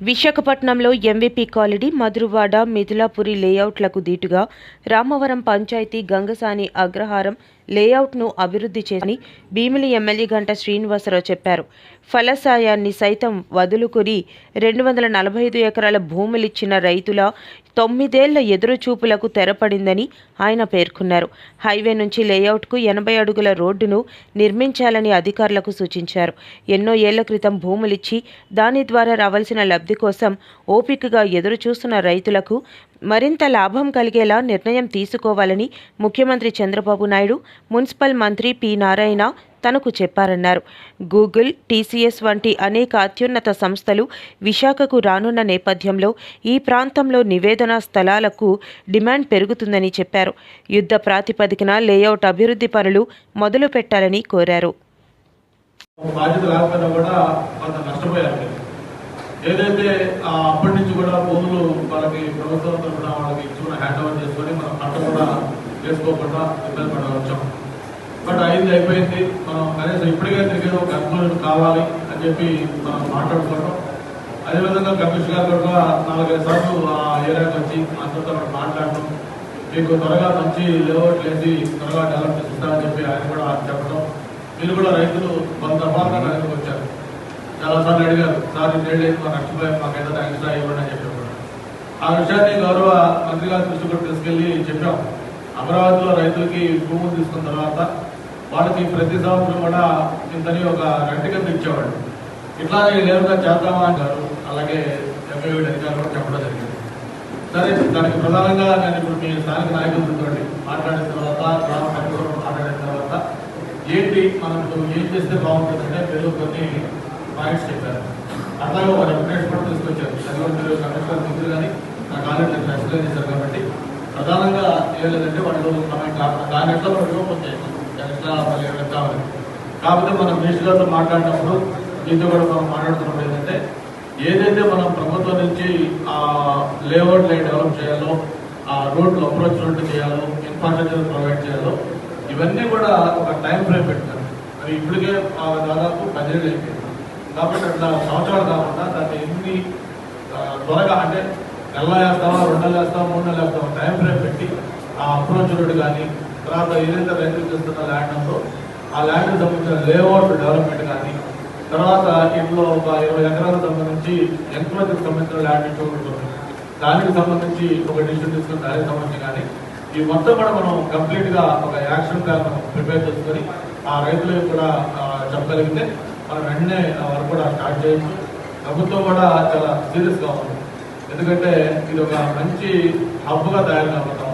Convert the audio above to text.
విశాఖపట్నంలో MVP colony Madhurawada Mithulapuri లేఅవుట్లకు దీటుగా రామవరం పంచాయతీ గంగసాని అగ్రహారం లేఅవుట్ను అభివృద్ధి చేసి భీమిలి ఎమ్మెల్యే గంట శ్రీనివాసరావు చెప్పారు. ఫలసాయాన్ని సైతం వదులుకుని రెండు వందల నలభై ఐదు ఎకరాల భూములిచ్చిన రైతుల తొమ్మిదేళ్ళ ఎదురుచూపులకు తెరపడిందని ఆయన పేర్కొన్నారు. హైవే నుంచి లేఅవుట్కు ఎనభై అడుగుల రోడ్డును నిర్మించాలని అధికారులకు సూచించారు. ఎన్నో ఏళ్ళ క్రితం భూములిచ్చి దాని ద్వారా రావాల్సిన లబ్ధి కోసం ఓపికగా ఎదురుచూస్తున్న రైతులకు మరింత లాభం కలిగేలా నిర్ణయం తీసుకోవాలని ముఖ్యమంత్రి చంద్రబాబు నాయుడు మున్సిపల్ మంత్రి పి నారాయణ తనకు చెప్పారన్నారు. గూగుల్ టీసీఎస్ వంటి అనేక అత్యున్నత సంస్థలు విశాఖకు రానున్న నేపథ్యంలో ఈ ప్రాంతంలో నివేదన స్థలాలకు డిమాండ్ పెరుగుతుందని చెప్పారు. యుద్ధ ప్రాతిపదికన లేఅవుట్ అభివృద్ధి పనులు మొదలు పెట్టాలని కోరారు. బాధ్యత లేకపోయినా కూడా కొంత నష్టపోయారు. ఏదైతే ఆ అప్పటి నుంచి కూడా భూములు వాళ్ళకి ప్రభుత్వం తరఫున వాళ్ళకి ఇచ్చుకున్న హ్యాండ్ ఓవర్ చేసుకొని మనం పంట కూడా వేసుకోకుండా ఇబ్బంది పడవచ్చాం బట్ అయింది అయిపోయింది. మనం కనీసం ఇప్పటికే తిరిగి ఒక కన్క్లూజన్ కావాలి అని చెప్పి మనం మాట్లాడుకోవడం అదేవిధంగా కమిషన్ గారు కూడా నాలుగైదు సార్లు ఆ ఏరియాకి వచ్చి అందరితో మనం మాట్లాడటం మీకు త్వరగా మంచి లేఅవుట్ వేసి త్వరగా డెవలప్ చేస్తామని చెప్పి ఆయన కూడా చెప్పడం. మీరు కూడా రైతులు కొంత రకాలుగా రైతులకు వచ్చారు. చాలా సార్లు అడిగారు సార్ ఇన్నేళ్ళు అయింది మాకు నష్టపోయాం మాకు ఏదైనా ఎక్స్ట్రా ఇవ్వండి అని చెప్పి ఆ విషయాన్ని గౌరవ మంత్రి గారి దృష్టి కూడా తీసుకెళ్ళి చెప్పాం. అమరావతిలో రైతులకి భూములు తీసుకున్న తర్వాత వాళ్ళకి ప్రతి సంవత్సరం కూడా ఇంతని ఒక రెంట్ కింద ఇచ్చేవాడు ఇట్లానే లేవుగా చేద్దామా అంటారు అలాగే ఎంఏడి అధికారులు కూడా చెప్పడం జరిగింది. సరే దానికి ప్రధానంగా నేను ఇప్పుడు మీ స్థానిక నాయకులతో మాట్లాడిన తర్వాత గ్రామ సభ్యులతో మాట్లాడిన తర్వాత ఏంటి మనం ఏం చేస్తే బాగుంటుందంటే పేరు కొన్ని పాయింట్స్ చెప్పారు అట్లాగే ఒక రెప్యుటేషన్ కూడా తీసుకొచ్చారు. అది కూడా మీరు మిత్రులు కానీ నా కాలేజ్ నేను ఎక్స్ప్లెయిన్ చేశారు కాబట్టి. ప్రధానంగా ఏం లేదంటే వాళ్ళు మనం దాని ఎట్లా మనం ఇవ్వకపోతే చేయాలి ఎట్లా మళ్ళీ కాకపోతే మనం మినిస్టర్ గారితో మాట్లాడినప్పుడు మీతో కూడా మనం మాట్లాడుతున్నప్పుడు ఏంటంటే ఏదైతే మనం ప్రభుత్వం నుంచి ఆ లేఅవుట్ లైన్ డెవలప్ చేయాలో ఆ రోడ్లు అప్రోచ్ రోడ్లు చేయాలో ఇన్ఫ్రాస్ట్రక్చర్ ప్రొవైడ్ చేయాలో ఇవన్నీ కూడా ఒక టైం ఫ్రేమ్ పెట్టారు మరి ఇప్పటికే ఆ దాదాపు పదిహేడు అయిపోయింది. కాబట్టి అట్లా సంవత్సరాలు కాకుండా దాన్ని ఎన్ని త్వరగా అంటే నెల వేస్తావా రెండు నెలలు వేస్తావా మూడు నెలలు వేస్తావా టైం ఫ్రేమ్ పెట్టి ఆ అప్రోచ్ రోడ్డు కానీ తర్వాత ఏదైతే రైతులు చేస్తున్న ల్యాండ్ ఉందో ఆ ల్యాండ్కి సంబంధించిన లేఅవుట్ డెవలప్మెంట్ కానీ తర్వాత ఇంట్లో ఒక ఇరవై ఎకరాలకు సంబంధించి ఎంక్రోచ్కి సంబంధించిన ల్యాండ్ ఇచ్చుకుంటుంది దానికి సంబంధించి ఒక డిసిషన్ తీసుకుని దానికి సంబంధించి కానీ ఈ మొత్తం కూడా మనం కంప్లీట్గా ఒక యాక్షన్ ప్లాన్ మనం ప్రిపేర్ చేసుకొని ఆ రైతులకు కూడా చెప్పగలిగితే మనం వెంటనే ఆ వర్క్ కూడా స్టార్ట్ చేయొచ్చు. ప్రభుత్వం కూడా చాలా సీరియస్గా ఉంది. ఎందుకంటే ఇది ఒక మంచి హబ్గా తయారు కాబోతా